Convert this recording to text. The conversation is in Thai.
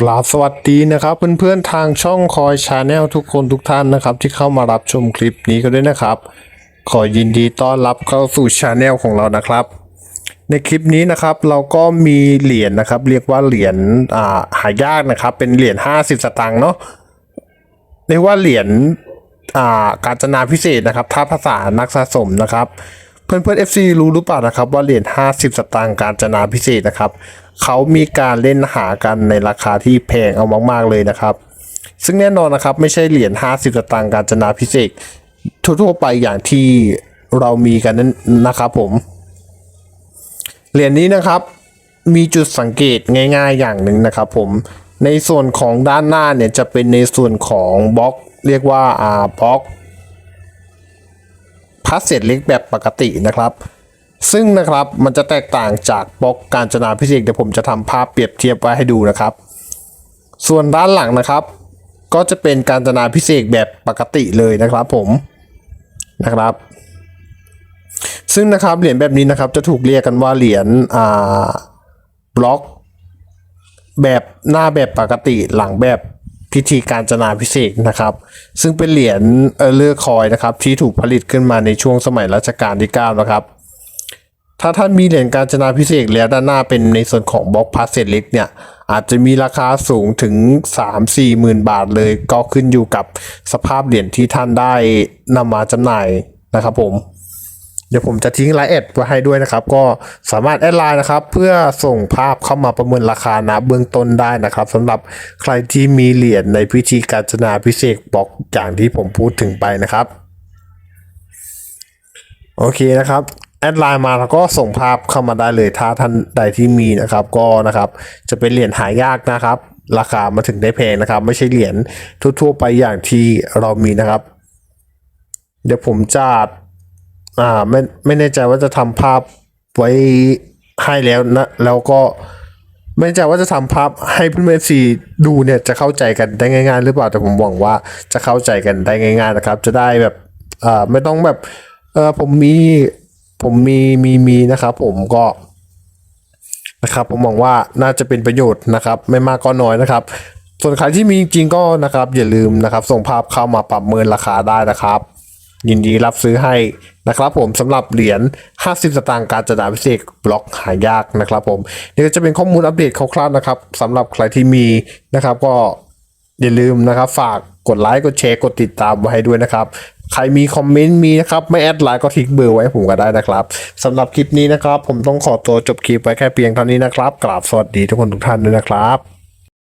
กราบสวัสดีนะครับเพื่อนๆทางช่องคอยชาแนลทุกคนทุกท่านนะครับ ที่เข้ามารับชมคลิปนี้กันด้วยนะครับ ขอยินดีต้อนรับเข้าสู่ชาแนลของเรานะครับ ในคลิปนี้นะครับเราก็มีเหรียญนะครับ เรียกว่าเหรียญอ่าหายากนะครับ เป็นเหรียญ50 สตางค์เนาะเรียกว่าเหรียญอ่าการจนาพิเศษนะครับ ถ้าภาษานักสะสมนะครับ เพื่อนเพื่อน FC รู้หรือเปล่านะครับว่าเหรียญ50 สตางค์การจนาพิเศษนะครับเขามีการเล่นหากันในราคาที่แพงเอามากๆเลยนะครับ ซึ่งแน่นอนนะครับไม่ใช่เหรียญ50 สตางค์การจนาพิเศษทั่วๆไปอย่างที่เรามีกันนั้นนะครับผม เหรียญนี้นะครับมีจุดสังเกตง่ายๆอย่างหนึ่งนะครับผมในส่วนของด้านหน้าเนี่ยจะเป็นในส่วนของบล็อก เรียกว่าอ่าบล็อก พาสเซตเล็กแบบปกตินะครับ ซึ่งนะครับมันจะแตกต่างจากบล็อกการจนาพิเศษเดี๋ยวผมจะทำภาพเปรียบเทียบไว้ให้ดูนะครับ ส่วนด้านหลังนะครับ ก็จะเป็นการจนาพิเศษแบบปกติเลยนะครับผมนะครับ ซึ่งนะครับเหรียญแบบนี้นะครับจะถูกเรียกกันว่าเหรียญอ่าบล็อกแบบหน้าแบบปกติหลังแบบ พิธีการจนาพิเศษนะครับ ซึ่งเป็นเหรียญเออเลอร์คอยนะครับที่ถูกผลิตขึ้นมาในช่วงสมัยรัชกาลที่ 9 นะครับ ถ้าท่านมีเหรียญการจนาพิเศษแล้วด้านหน้าเป็นในส่วนของบล็อกพาสเซตเล็กเนี่ยอาจจะมีราคาสูงถึง 3-4หมื่นบาทเลย ก็ขึ้นอยู่กับสภาพเหรียญที่ท่านได้นำมาจำหน่ายนะครับผม เดี๋ยวผมจะทิ้งไลน์แอดไว้ให้ด้วยนะครับ ก็สามารถแอดไลน์นะครับ เพื่อส่งภาพเข้ามาประเมินราคานะเบื้องต้นได้นะครับสำหรับใครที่มีเหรียญในพิธีการจนาพิเศษกบอกอย่างที่ผมพูดถึงไปนะครับ โอเคนะครับแอดไลน์มาแล้วก็ส่งภาพเข้ามาได้เลยถ้าท่านใดที่มีนะครับ ก็นะครับจะเป็นเหรียญหายากนะครับ ราคามาถึงได้แพงนะครับ ไม่ใช่เหรียญทั่ว ๆ ไปอย่างที่เรามีนะครับ เดี๋ยวผมจะ อ่าไม่ไม่แน่ใจว่าจะทำภาพไว้ให้แล้วนะ แล้วก็ไม่แน่ใจว่าจะทำภาพให้เพื่อนๆซีดูเนี่ยจะเข้าใจกันได้ง่ายๆ หรือเปล่าแต่ผมหวังว่าจะเข้าใจกันได้ง่าย ๆ นะครับ จะได้แบบอ่าไม่ต้องแบบเออผมมีผมมีมีมีนะครับ ผมก็นะครับผมหวังว่าน่าจะเป็นประโยชน์นะครับ ไม่มากก็น้อยนะครับ ส่วนใครที่มีจริงก็นะครับ อย่าลืมนะครับ ส่งภาพเข้ามาปรับเมินราคาได้นะครับ ยินดีรับซื้อให้นะครับผมสำหรับเหรียญ 50 สตางค์การจนาพิเศษบล็อกหายากนะครับผมนี่ก็จะเป็นข้อมูลอัปเดตคร่าวๆนะครับสำหรับใครที่มีนะครับก็อย่าลืมนะครับ ฝากกดไลค์กดแชร์กดติดตามไว้ให้ด้วยนะครับ ใครมีคอมเมนต์มีนะครับ ไม่แอดไลน์ก็ทิ้งเบอร์ไว้ผมก็ได้นะครับสำหรับคลิปนี้นะครับ ผมต้องขอตัวจบคลิปไว้แค่เพียงเท่านี้นะครับกราบสวัสดีทุกคนทุกท่านด้วยนะครับ